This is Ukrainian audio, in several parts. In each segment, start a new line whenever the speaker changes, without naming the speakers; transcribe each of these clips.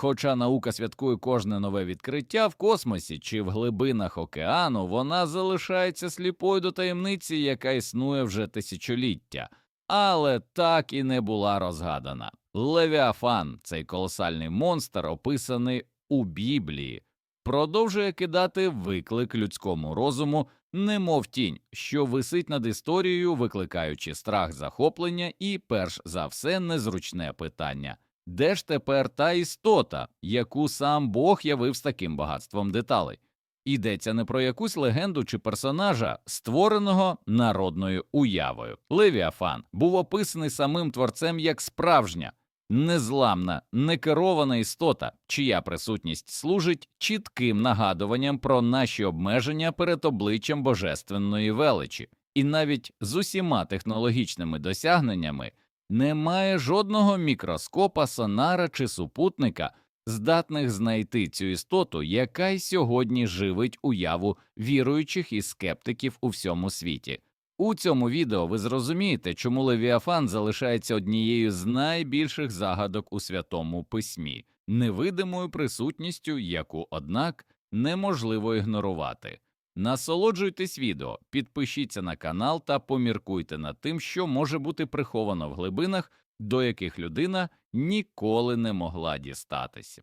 Хоча наука святкує кожне нове відкриття в космосі чи в глибинах океану, вона залишається сліпою до таємниці, яка існує вже тисячоліття, але так і не була розгадана. Левіафан, цей колосальний монстр, описаний у Біблії, продовжує кидати виклик людському розуму, немов тінь, що висить над історією, викликаючи страх захоплення і, перш за все, незручне питання. Де ж тепер та істота, яку сам Бог явив з таким багатством деталей? Йдеться не про якусь легенду чи персонажа, створеного народною уявою. Левіафан був описаний самим творцем як справжня, незламна, некерована істота, чия присутність служить чітким нагадуванням про наші обмеження перед обличчям божественної величі, і навіть з усіма технологічними досягненнями немає жодного мікроскопа, сонара чи супутника, здатних знайти цю істоту, яка й сьогодні живить уяву віруючих і скептиків у всьому світі. У цьому відео ви зрозумієте, чому Левіафан залишається однією з найбільших загадок у святому письмі, невидимою присутністю, яку, однак, неможливо ігнорувати. Насолоджуйтесь відео, підпишіться на канал та поміркуйте над тим, що може бути приховано в глибинах, до яких людина ніколи не могла дістатися.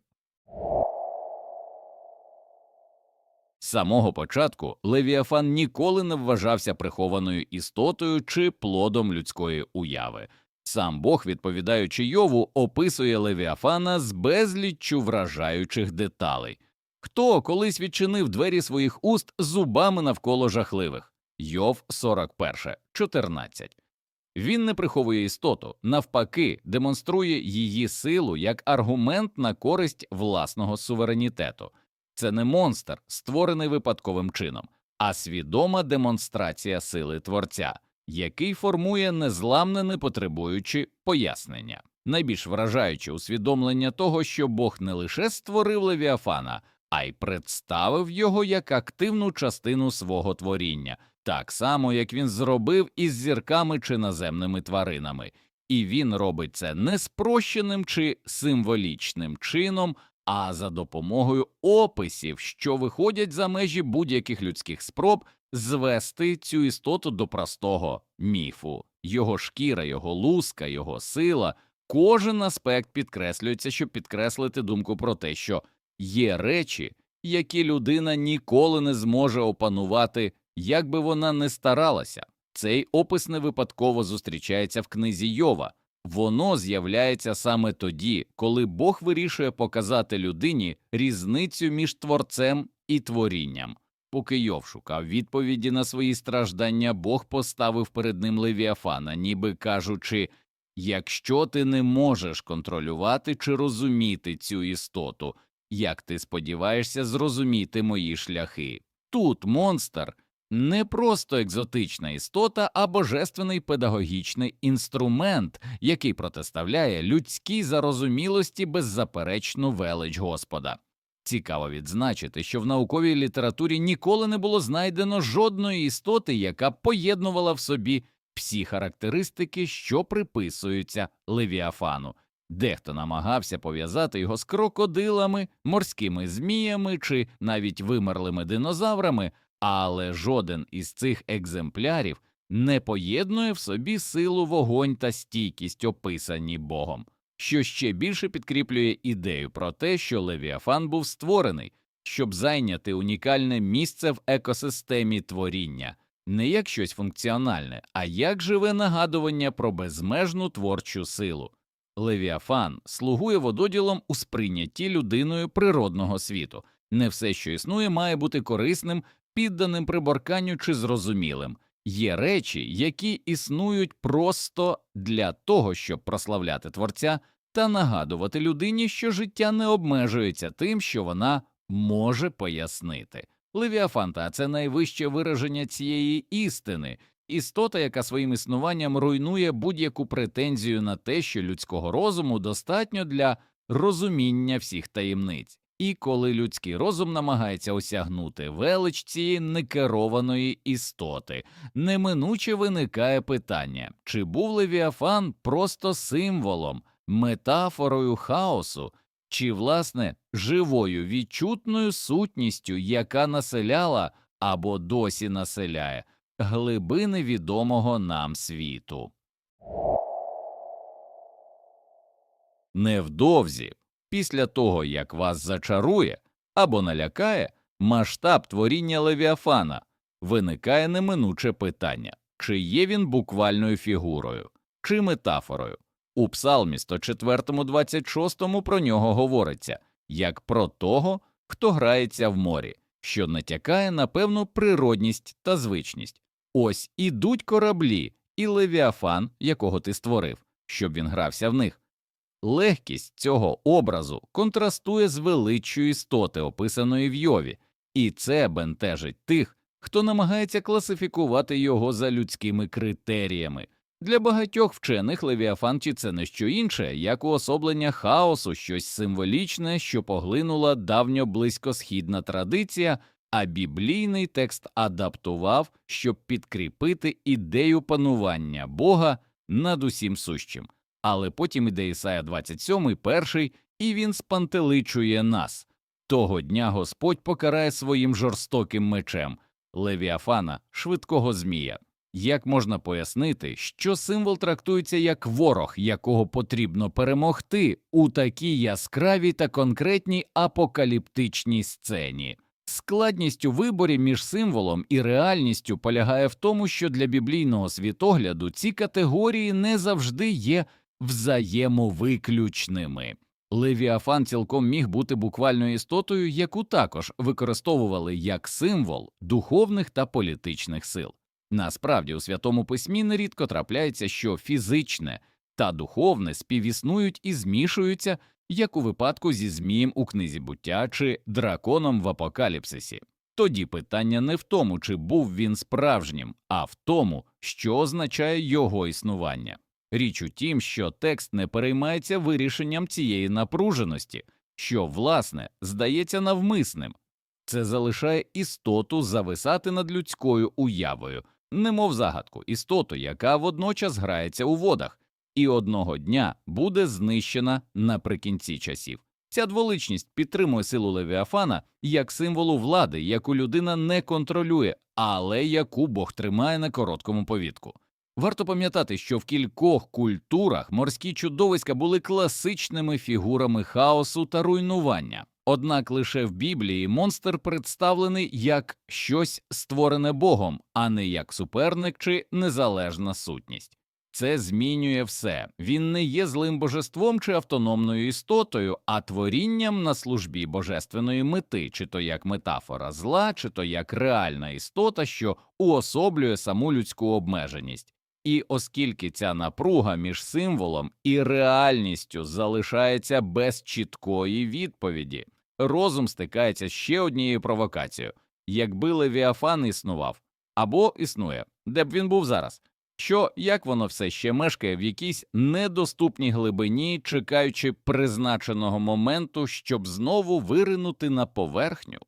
З самого початку Левіафан ніколи не вважався прихованою істотою чи плодом людської уяви. Сам Бог, відповідаючи Йову, описує Левіафана з безліччю вражаючих деталей. Хто колись відчинив двері своїх уст зубами навколо жахливих? Йов 41, 14. Він не приховує істоту, навпаки, демонструє її силу як аргумент на користь власного суверенітету. Це не монстр, створений випадковим чином, а свідома демонстрація сили творця, який формує незламне, не потребуючи пояснення. Найбільш вражаюче усвідомлення того, що Бог не лише створив Левіафана, а й представив його як активну частину свого творіння, так само як він зробив із зірками чи наземними тваринами, і він робить це не спрощеним чи символічним чином, а за допомогою описів, що виходять за межі будь-яких людських спроб звести цю істоту до простого міфу. Його шкіра, його луска, його сила, кожен аспект підкреслюється, щоб підкреслити думку про те, що є речі, які людина ніколи не зможе опанувати, як би вона не старалася. Цей опис не випадково зустрічається в книзі Йова. Воно з'являється саме тоді, коли Бог вирішує показати людині різницю між творцем і творінням. Поки Йов шукав відповіді на свої страждання, Бог поставив перед ним Левіафана, ніби кажучи якщо ти не можеш контролювати чи розуміти цю істоту, як ти сподіваєшся зрозуміти мої шляхи? Тут монстр не просто екзотична істота, а божественний педагогічний інструмент, який протиставляє людській зарозумілості беззаперечну велич Господа. Цікаво відзначити, що в науковій літературі ніколи не було знайдено жодної істоти, яка поєднувала в собі всі характеристики, що приписуються Левіафану. Дехто намагався пов'язати його з крокодилами, морськими зміями чи навіть вимерлими динозаврами, але жоден із цих екземплярів не поєднує в собі силу вогонь та стійкість, описані Богом, що ще більше підкріплює ідею про те, що Левіафан був створений, щоб зайняти унікальне місце в екосистемі творіння, не як щось функціональне, а як живе нагадування про безмежну творчу силу. Левіафан слугує вододілом у сприйнятті людиною природного світу. Не все, що існує, має бути корисним, підданим приборканню чи зрозумілим. Є речі, які існують просто для того, щоб прославляти творця та нагадувати людині, що життя не обмежується тим, що вона може пояснити. Левіафанта це найвище вираження цієї істини, істота, яка своїм існуванням руйнує будь-яку претензію на те, що людського розуму достатньо для розуміння всіх таємниць. І коли людський розум намагається осягнути велич цієї некерованої істоти, неминуче виникає питання, чи був Левіафан просто символом, метафорою хаосу, чи, власне, живою відчутною сутністю, яка населяла або досі населяє глибини відомого нам світу. Невдовзі, після того як вас зачарує або налякає масштаб творіння Левіафана, виникає неминуче питання, чи є він буквальною фігурою, чи метафорою. У Псалмі 104-26 про нього говориться як про того, хто грається в морі, що натякає на певну природність та звичність. Ось ідуть кораблі, і левіафан, якого ти створив, щоб він грався в них. Легкість цього образу контрастує з величчю істоти, описаної в Йові, і це бентежить тих, хто намагається класифікувати його за людськими критеріями. Для багатьох вчених Левіафан чи це не що інше, як уособлення хаосу, щось символічне, що поглинула давньоблизькосхідна традиція, а біблійний текст адаптував, щоб підкріпити ідею панування Бога над усім сущим. Але потім іде Ісая 27, перший, і він спантеличує нас. Того дня Господь покарає своїм жорстоким мечем Левіафана, швидкого змія. Як можна пояснити, що символ трактується як ворог, якого потрібно перемогти у такій яскравій та конкретній апокаліптичній сцені? Складність у виборі між символом і реальністю полягає в тому, що для біблійного світогляду ці категорії не завжди є взаємовиключними. Левіафан цілком міг бути буквальною істотою, яку також використовували як символ духовних та політичних сил. Насправді у святому письмі нерідко трапляється, що фізичне та духовне співіснують і змішуються, як у випадку зі Змієм у книзі буття чи драконом в апокаліпсисі. Тоді питання не в тому, чи був він справжнім, а в тому, що означає його існування. Річ у тім, що текст не переймається вирішенням цієї напруженості, що, власне, здається навмисним. Це залишає істоту зависати над людською уявою, немов загадку, істоту, яка водночас грається у водах, і одного дня буде знищена наприкінці часів. Ця дволичність підтримує силу Левіафана як символу влади, яку людина не контролює, але яку Бог тримає на короткому повідку. Варто пам'ятати, що в кількох культурах морські чудовиська були класичними фігурами хаосу та руйнування. Однак лише в Біблії монстр представлений як щось створене Богом, а не як суперник чи незалежна сутність. Це змінює все. Він не є злим божеством чи автономною істотою, а творінням на службі божественної мети, чи то як метафора зла, чи то як реальна істота, що уособлює саму людську обмеженість. І оскільки ця напруга між символом і реальністю залишається без чіткої відповіді, розум стикається ще однією провокацією якби Левіафан існував або існує, де б він був зараз, що як воно все ще мешкає в якійсь недоступній глибині, чекаючи призначеного моменту, щоб знову виринути на поверхню.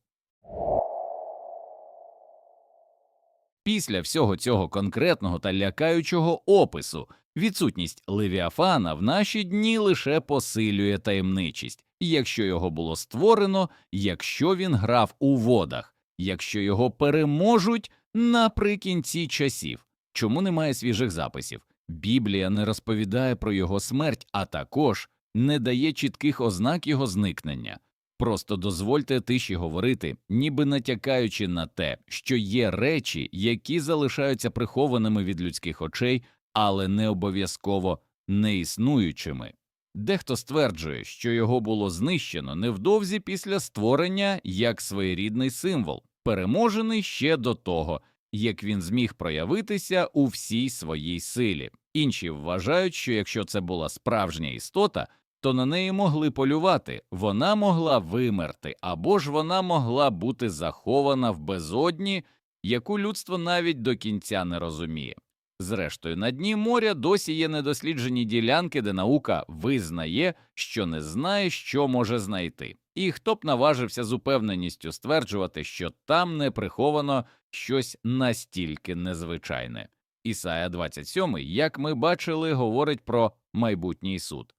Після всього цього конкретного та лякаючого опису відсутність Левіафана в наші дні лише посилює таємничість, якщо його було створено, якщо він грав у водах, якщо його переможуть наприкінці часів. Чому немає свіжих записів? Біблія не розповідає про його смерть, а також не дає чітких ознак його зникнення. Просто дозвольте тиші говорити, ніби натякаючи на те, що є речі, які залишаються прихованими від людських очей, але не обов'язково неіснуючими. Дехто стверджує, що його було знищено невдовзі після створення як своєрідний символ, переможений ще до того, як він зміг проявитися у всій своїй силі. Інші вважають, що якщо це була справжня істота, то на неї могли полювати, вона могла вимерти, або ж вона могла бути захована в безодні, яку людство навіть до кінця не розуміє. Зрештою, на дні моря досі є недосліджені ділянки, де наука визнає, що не знає, що може знайти, і хто б наважився з упевненістю стверджувати, що там не приховано щось настільки незвичайне. Ісая 27, як ми бачили, говорить про майбутній суд.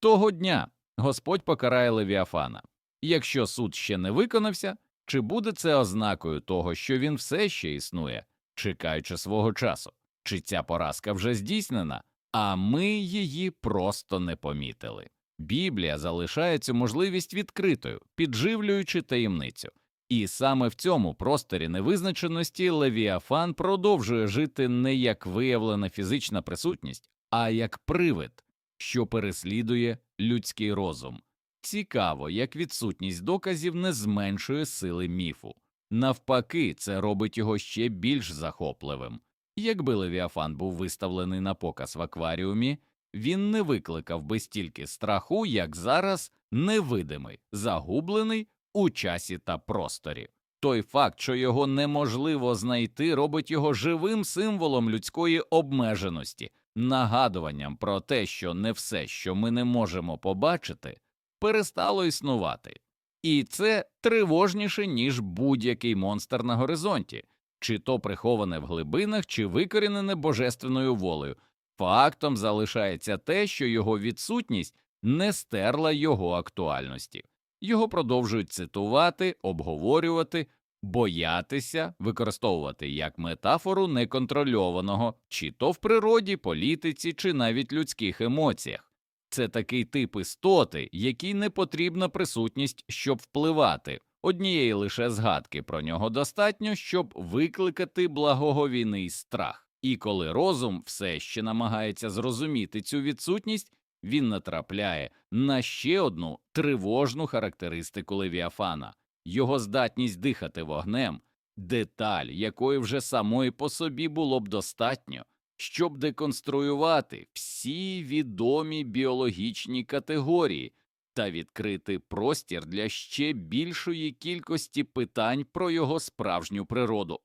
Того дня Господь покарає Левіафана. Якщо суд ще не виконався, чи буде це ознакою того, що він все ще існує, чекаючи свого часу, чи ця поразка вже здійснена, а ми її просто не помітили. Біблія залишає цю можливість відкритою, підживлюючи таємницю. І саме в цьому просторі невизначеності Левіафан продовжує жити не як виявлена фізична присутність, а як привид, що переслідує людський розум. Цікаво, як відсутність доказів не зменшує сили міфу. Навпаки, це робить його ще більш захопливим. Якби Левіафан був виставлений на показ в акваріумі, він не викликав би стільки страху, як зараз невидимий, загублений у часі та просторі. Той факт, що його неможливо знайти, робить його живим символом людської обмеженості, нагадуванням про те, що не все, що ми не можемо побачити, перестало існувати. І це тривожніше, ніж будь-який монстр на горизонті, чи то приховане в глибинах, чи викорінене божественною волею. Фактом залишається те, що його відсутність не стерла його актуальності. Його продовжують цитувати, обговорювати, боятися, використовувати як метафору неконтрольованого, чи то в природі, політиці, чи навіть людських емоціях. Це такий тип істоти, якій не потрібна присутність, щоб впливати. Однієї лише згадки про нього достатньо, щоб викликати благоговійний страх. І коли розум все ще намагається зрозуміти цю відсутність, він натрапляє на ще одну тривожну характеристику Левіафана його здатність дихати вогнем, деталь, якої вже самої по собі було б достатньо, щоб деконструювати всі відомі біологічні категорії та відкрити простір для ще більшої кількості питань про його справжню природу.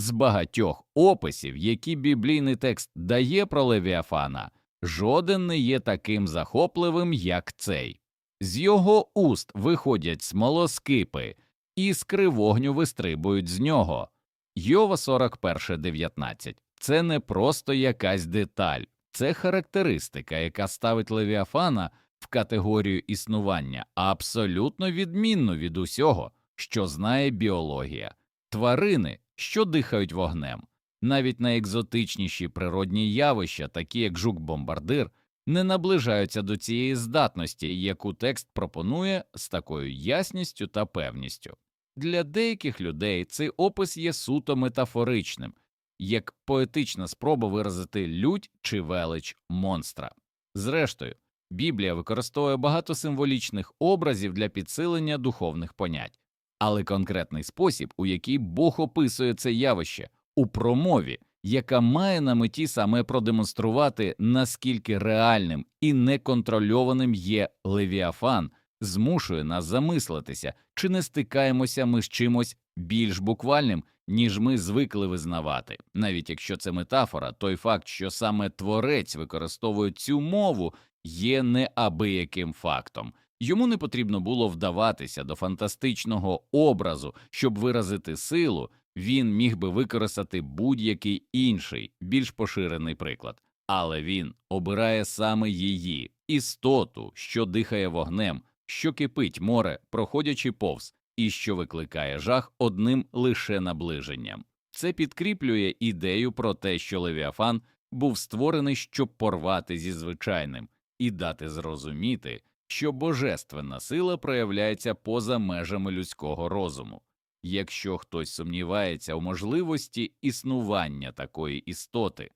З багатьох описів, які біблійний текст дає про Левіафана, жоден не є таким захопливим, як цей. З його уст виходять смолоскипи, іскри вогню вистрибують з нього. Йова 41.19 – це не просто якась деталь, це характеристика, яка ставить Левіафана в категорію існування, абсолютно відмінну від усього, що знає біологія, тварини, що дихають вогнем, навіть найекзотичніші природні явища, такі як жук-бомбардир, не наближаються до цієї здатності, яку текст пропонує з такою ясністю та певністю. Для деяких людей цей опис є суто метафоричним, як поетична спроба виразити лють чи велич монстра. Зрештою, Біблія використовує багато символічних образів для підсилення духовних понять, але конкретний спосіб, у який Бог описує це явище, у промові, яка має на меті саме продемонструвати, наскільки реальним і неконтрольованим є Левіафан, змушує нас замислитися, чи не стикаємося ми з чимось більш буквальним, ніж ми звикли визнавати. Навіть якщо це метафора, той факт, що саме творець використовує цю мову, є неабияким фактом. Йому не потрібно було вдаватися до фантастичного образу, щоб виразити силу, він міг би використати будь-який інший, більш поширений приклад, але він обирає саме її істоту, що дихає вогнем, що кипить море, проходячи повз, і що викликає жах одним лише наближенням. Це підкріплює ідею про те, що Левіафан був створений, щоб порвати зі звичайним і дати зрозуміти, що божественна сила проявляється поза межами людського розуму. Якщо хтось сумнівається у можливості існування такої істоти,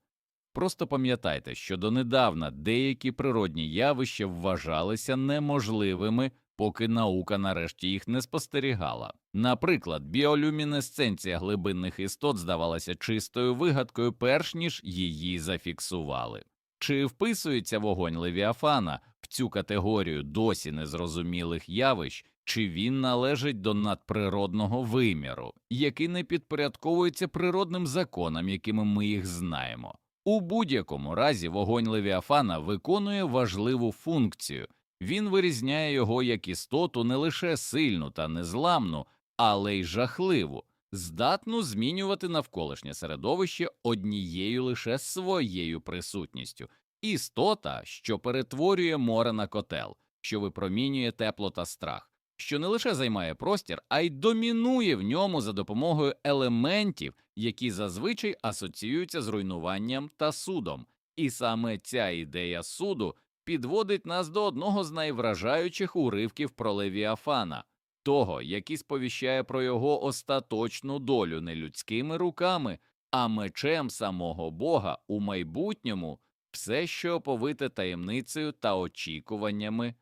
просто пам'ятайте, що донедавна деякі природні явища вважалися неможливими, поки наука нарешті їх не спостерігала. Наприклад, біолюмінесценція глибинних істот здавалася чистою вигадкою, перш ніж її зафіксували. Чи вписується вогонь Левіафана в цю категорію досі незрозумілих явищ, чи він належить до надприродного виміру, який не підпорядковується природним законам, якими ми їх знаємо? У будь-якому разі вогонь Левіафана виконує важливу функцію, він вирізняє його як істоту не лише сильну та незламну, але й жахливу, здатну змінювати навколишнє середовище однією лише своєю присутністю. істота, що перетворює море на котел, що випромінює тепло та страх, що не лише займає простір, а й домінує в ньому за допомогою елементів, які зазвичай асоціюються з руйнуванням та судом. І саме ця ідея суду підводить нас до одного з найвражаючих уривків про Левіафана, того, який сповіщає про його остаточну долю не людськими руками, а мечем самого Бога у майбутньому, все, що оповите таємницею та очікуваннями.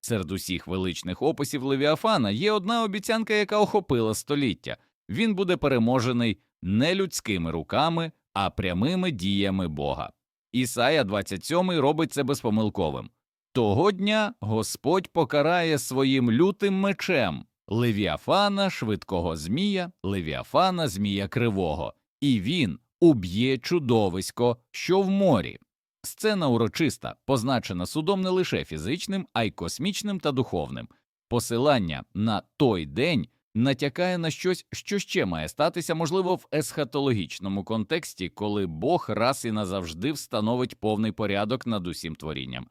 Серед усіх величних описів Левіафана є одна обіцянка, яка охопила століття він буде переможений не людськими руками, а прямими діями Бога. Ісая 27 робить це безпомилковим. Того дня Господь покарає своїм лютим мечем Левіафана, швидкого змія, Левіафана, змія кривого, і він уб'є чудовисько, що в морі. Сцена урочиста, позначена судом не лише фізичним, а й космічним та духовним. Посилання на той день натякає на щось, що ще має статися, можливо, в есхатологічному контексті, коли Бог раз і назавжди встановить повний порядок над усім творінням.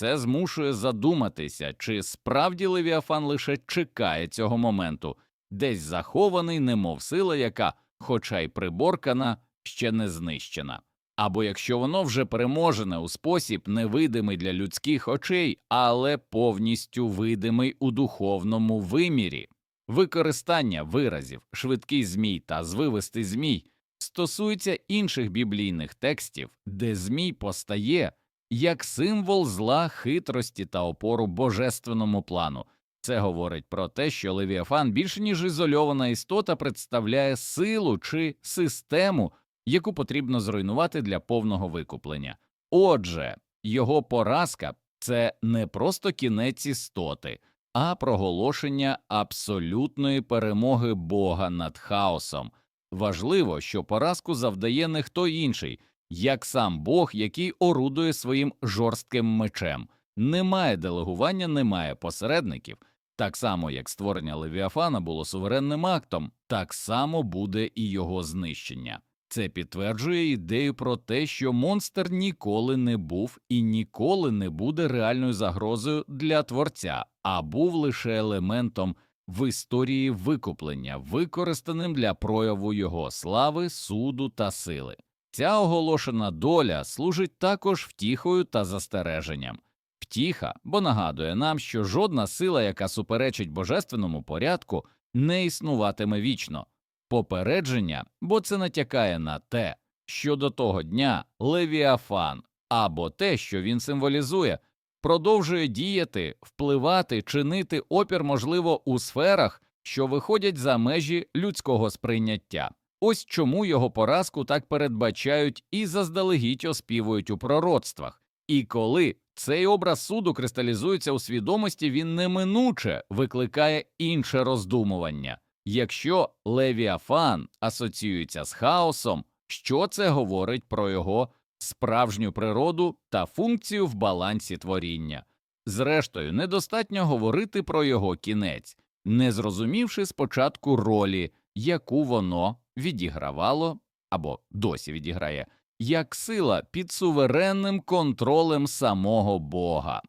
Це змушує задуматися, чи справді Левіафан лише чекає цього моменту, десь захований, немов сила, яка, хоча й приборкана, ще не знищена. Або якщо воно вже переможене у спосіб невидимий для людських очей, але повністю видимий у духовному вимірі. Використання виразів швидкий змій та звивистий змій стосується інших біблійних текстів, де змій постає як символ зла, хитрості та опору божественному плану. Це говорить про те, що Левіафан більше ніж ізольована істота представляє силу чи систему, яку потрібно зруйнувати для повного викуплення. Отже, його поразка це не просто кінець істоти, а проголошення абсолютної перемоги Бога над хаосом. Важливо, що поразку завдає не хто інший, як сам Бог, який орудує своїм жорстким мечем. Немає делегування, немає посередників. Так само, як створення Левіафана було суверенним актом, так само буде і його знищення. Це підтверджує ідею про те, що монстр ніколи не був і ніколи не буде реальною загрозою для творця, а був лише елементом в історії викуплення, використаним для прояву його слави, суду та сили. Ця оголошена доля служить також втіхою та застереженням. Втіха, бо нагадує нам, що жодна сила, яка суперечить божественному порядку, не існуватиме вічно. Попередження, бо це натякає на те, що до того дня Левіафан або те, що він символізує, продовжує діяти, впливати, чинити опір, можливо, у сферах, що виходять за межі людського сприйняття. Ось чому його поразку так передбачають і заздалегідь оспівують у пророцтвах. І коли цей образ суду кристалізується у свідомості, він неминуче викликає інше роздумування. Якщо Левіафан асоціюється з хаосом, що це говорить про його справжню природу та функцію в балансі творіння? Зрештою, недостатньо говорити про його кінець, не зрозумівши спочатку ролі, яку воно відігравало або досі відіграє, як сила під суверенним контролем самого Бога.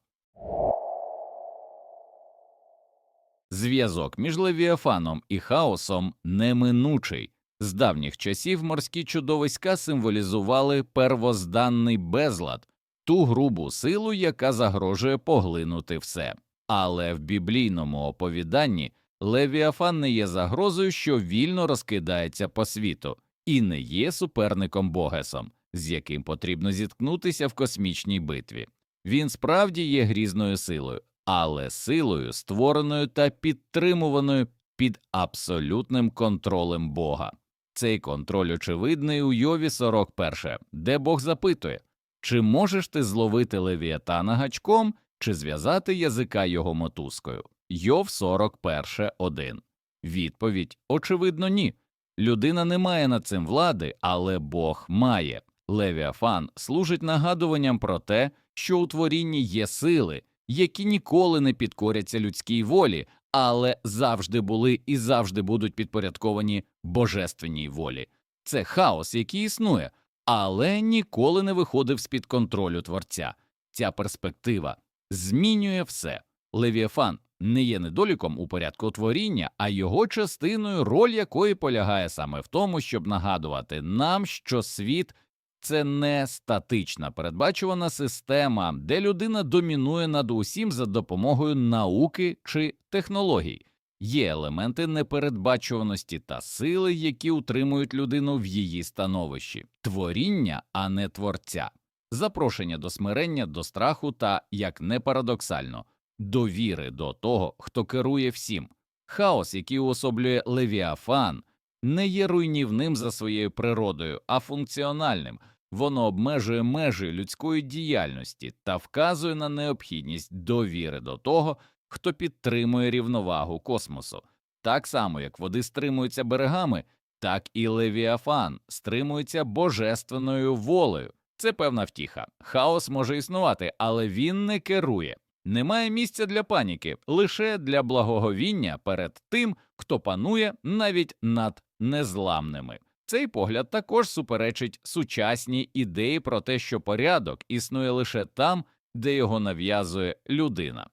Зв'язок між Левіафаном і хаосом неминучий. З давніх часів морські чудовиська символізували первозданний безлад, ту грубу силу, яка загрожує поглинути все. Але в біблійному оповіданні Левіафан не є загрозою, що вільно розкидається по світу, і не є суперником Богесом, з яким потрібно зіткнутися в космічній битві. Він справді є грізною силою, але силою, створеною та підтримуваною під абсолютним контролем Бога. Цей контроль очевидний у Йові 41, де Бог запитує, чи можеш ти зловити левіатана гачком, чи зв'язати язика його мотузкою. Йов 41.1. Відповідь очевидно, ні. Людина не має над цим влади, але Бог має. Левіафан служить нагадуванням про те, що у творінні є сили, які ніколи не підкоряться людській волі, але завжди були і завжди будуть підпорядковані божественній волі. Це хаос, який існує, але ніколи не виходив з під контролю творця. Ця перспектива змінює все. Левіафан не є недоліком у порядку творіння, а його частиною, роль якої полягає саме в тому, щоб нагадувати нам, що світ це не статична передбачувана система, де людина домінує над усім за допомогою науки чи технологій. Є елементи непередбачуваності та сили, які утримують людину в її становищі, творіння, а не творця, запрошення до смирення, до страху та, як не парадоксально, довіри до того, хто керує всім. Хаос, який уособлює Левіафан, не є руйнівним за своєю природою, а функціональним. Воно обмежує межі людської діяльності та вказує на необхідність довіри до того, хто підтримує рівновагу космосу. Так само, як води стримуються берегами, так і Левіафан стримується божественною волею. Це певна втіха. Хаос може існувати, але він не керує. Немає місця для паніки, лише для благоговіння перед тим, хто панує навіть над незламними. Цей погляд також суперечить сучасній ідеї про те, що порядок існує лише там, де його нав'язує людина.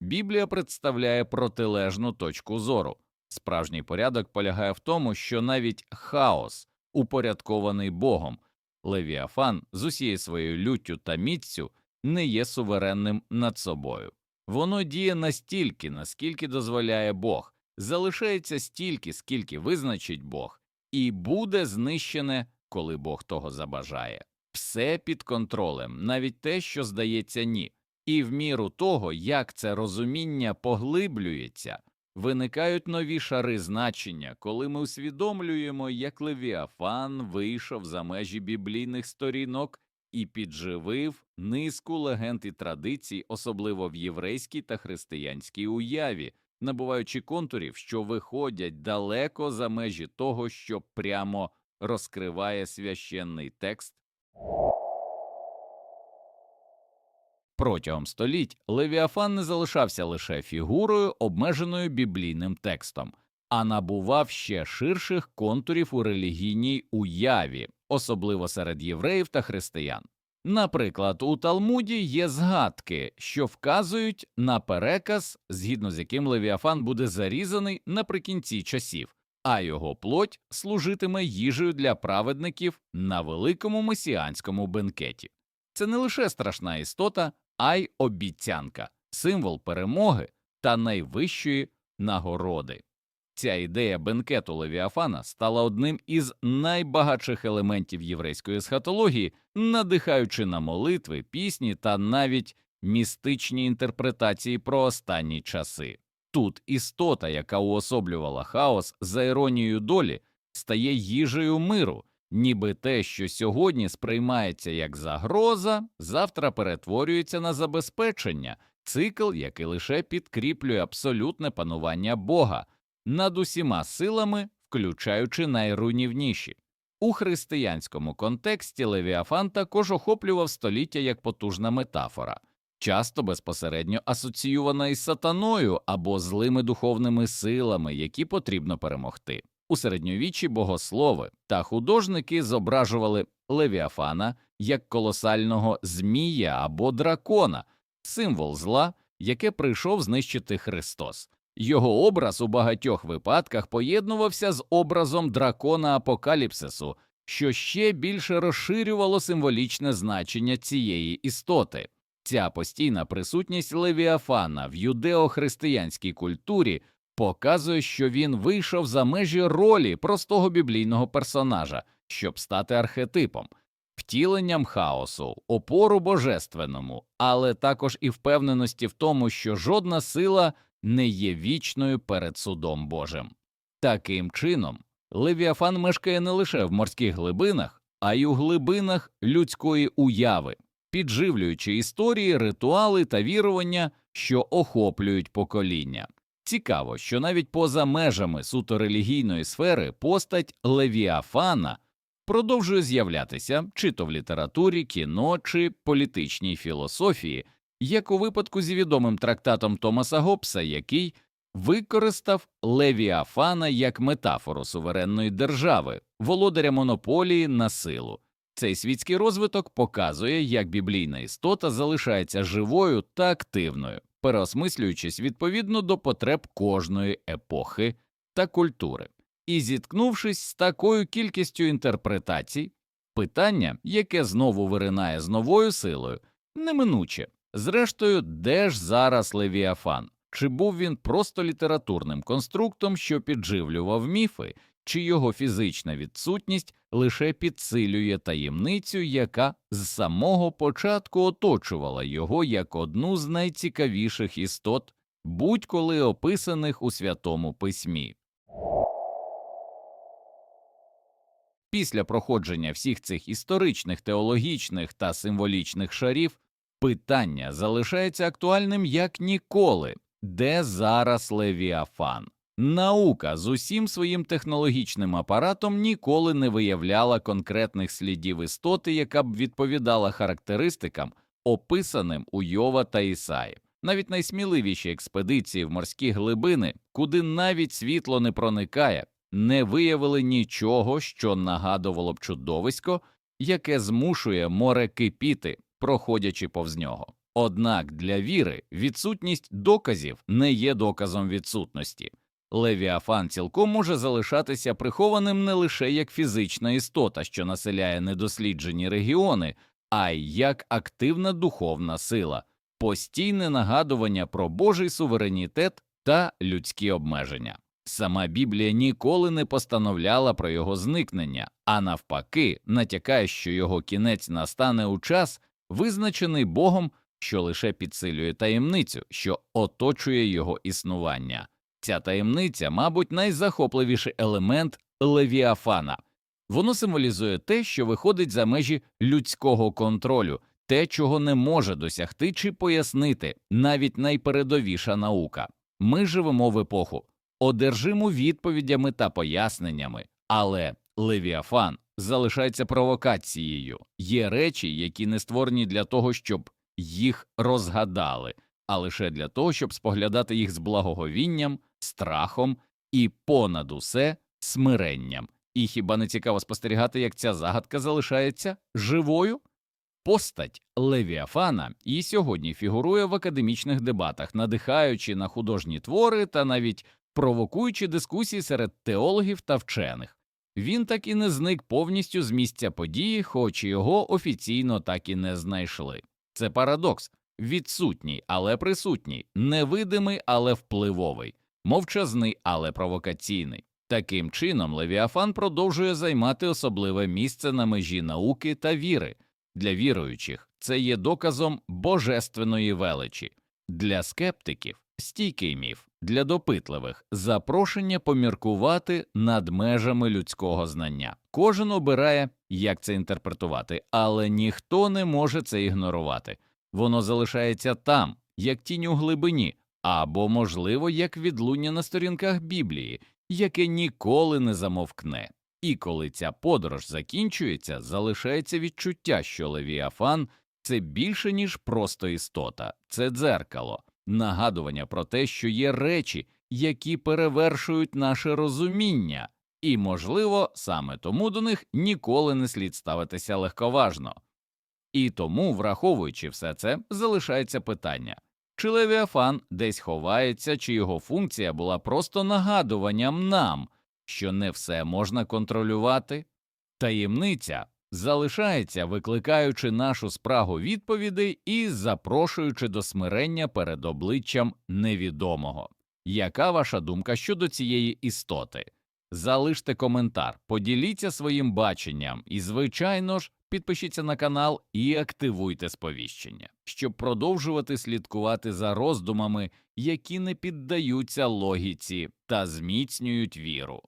Біблія представляє протилежну точку зору. Справжній порядок полягає в тому, що навіть хаос упорядкований Богом. Левіафан з усією своєю люттю та міцю не є суверенним над собою. Воно діє настільки, наскільки дозволяє Бог, залишається стільки, скільки визначить Бог, і буде знищене, коли Бог того забажає. Все під контролем, навіть те, що здається ні. І в міру того, як це розуміння поглиблюється, виникають нові шари значення, коли ми усвідомлюємо, як Левіафан вийшов за межі біблійних сторінок і підживив низку легенд і традицій, особливо в єврейській та християнській уяві, набуваючи контурів, що виходять далеко за межі того, що прямо розкриває священний текст. Протягом століть Левіафан не залишався лише фігурою, обмеженою біблійним текстом, а набував ще ширших контурів у релігійній уяві, особливо серед євреїв та християн. Наприклад, у Талмуді є згадки, що вказують на переказ, згідно з яким Левіафан буде зарізаний наприкінці часів, а його плоть служитиме їжею для праведників на великому месіанському бенкеті. Це не лише страшна істота, а й обіцянка, символ перемоги та найвищої нагороди. Ця ідея бенкету Левіафана стала одним із найбагатших елементів єврейської есхатології, надихаючи на молитви, пісні та навіть містичні інтерпретації про останні часи. Тут істота, яка уособлювала хаос за іронією долі, стає їжею миру, ніби те, що сьогодні сприймається як загроза, завтра перетворюється на забезпечення, цикл, який лише підкріплює абсолютне панування Бога над усіма силами, включаючи найруйнівніші. У християнському контексті Левіафан також охоплював століття як потужна метафора, часто безпосередньо асоціювана із сатаною або злими духовними силами, які потрібно перемогти. У середньовіччі богослови та художники зображували Левіафана як колосального змія або дракона, символ зла, яке прийшов знищити Христос. Його образ у багатьох випадках поєднувався з образом дракона апокаліпсису, що ще більше розширювало символічне значення цієї істоти. Ця постійна присутність Левіафана в юдео-християнській культурі показує, що він вийшов за межі ролі простого біблійного персонажа, щоб стати архетипом, втіленням хаосу, опору божественному, але також і впевненості в тому, що жодна сила не є вічною перед судом Божим. Таким чином, Левіафан мешкає не лише в морських глибинах, а й у глибинах людської уяви, підживлюючи історії, ритуали та вірування, що охоплюють покоління. Цікаво, що навіть поза межами суто релігійної сфери постать Левіафана продовжує з'являтися чи то в літературі, кіно чи політичній філософії, як у випадку зі відомим трактатом Томаса Гоббса, який використав Левіафана як метафору суверенної держави, володаря монополії на силу. Цей світський розвиток показує, як біблійна істота залишається живою та активною, переосмислюючись відповідно до потреб кожної епохи та культури. І зіткнувшись з такою кількістю інтерпретацій, питання, яке знову виринає з новою силою, неминуче. Зрештою, де ж зараз Левіафан? Чи був він просто літературним конструктом, що підживлював міфи, чи його фізична відсутність лише підсилює таємницю, яка з самого початку оточувала його як одну з найцікавіших істот, будь-коли описаних у Святому Письмі. Після проходження всіх цих історичних, теологічних та символічних шарів питання залишається актуальним як ніколи, де зараз Левіафан. Наука з усім своїм технологічним апаратом ніколи не виявляла конкретних слідів істоти, яка б відповідала характеристикам, описаним у Йова та Ісаї. Навіть найсміливіші експедиції в морські глибини, куди навіть світло не проникає, не виявили нічого, що нагадувало б чудовисько, яке змушує море кипіти, проходячи повз нього. Однак для віри відсутність доказів не є доказом відсутності. Левіафан цілком може залишатися прихованим не лише як фізична істота, що населяє недосліджені регіони, а й як активна духовна сила, постійне нагадування про Божий суверенітет та людські обмеження. Сама Біблія ніколи не постановляла про його зникнення, а навпаки, натякає, що його кінець настане у час, визначений Богом, що лише підсилює таємницю, що оточує його існування. Ця таємниця, мабуть, найзахопливіший елемент Левіафана. Воно символізує те, що виходить за межі людського контролю, те, чого не може досягти чи пояснити навіть найпередовіша наука. Ми живемо в епоху, одержиму відповідями та поясненнями, але Левіафан залишається провокацією. Є речі, які не створені для того, щоб їх розгадали, а лише для того, щоб споглядати їх з благоговінням, страхом і понад усе смиренням. І хіба не цікаво спостерігати, як ця загадка залишається живою? Постать Левіафана і сьогодні фігурує в академічних дебатах, надихаючи на художні твори та навіть провокуючи дискусії серед теологів та вчених. Він так і не зник повністю з місця події, хоч його офіційно так і не знайшли. Це парадокс відсутній, але присутній, невидимий, але впливовий, мовчазний, але провокаційний. Таким чином, Левіафан продовжує займати особливе місце на межі науки та віри. Для віруючих це є доказом божественної величі, для скептиків стійкий міф, для допитливих запрошення поміркувати над межами людського знання. Кожен обирає, як це інтерпретувати, але ніхто не може це ігнорувати. Воно залишається там, як тінь у глибині, або, можливо, як відлуння на сторінках Біблії, яке ніколи не замовкне. І коли ця подорож закінчується, залишається відчуття, що Левіафан це більше, ніж просто істота, це дзеркало, нагадування про те, що є речі, які перевершують наше розуміння, і, можливо, саме тому до них ніколи не слід ставитися легковажно. І тому, враховуючи все це, залишається питання чи Левіафан десь ховається, чи його функція була просто нагадуванням нам, що не все можна контролювати? Таємниця залишається, викликаючи нашу спрагу відповідей і запрошуючи до смирення перед обличчям невідомого. Яка ваша думка щодо цієї істоти? Залиште коментар, поділіться своїм баченням і, звичайно ж, підпишіться на канал і активуйте сповіщення, щоб продовжувати слідкувати за роздумами, які не піддаються логіці та зміцнюють віру.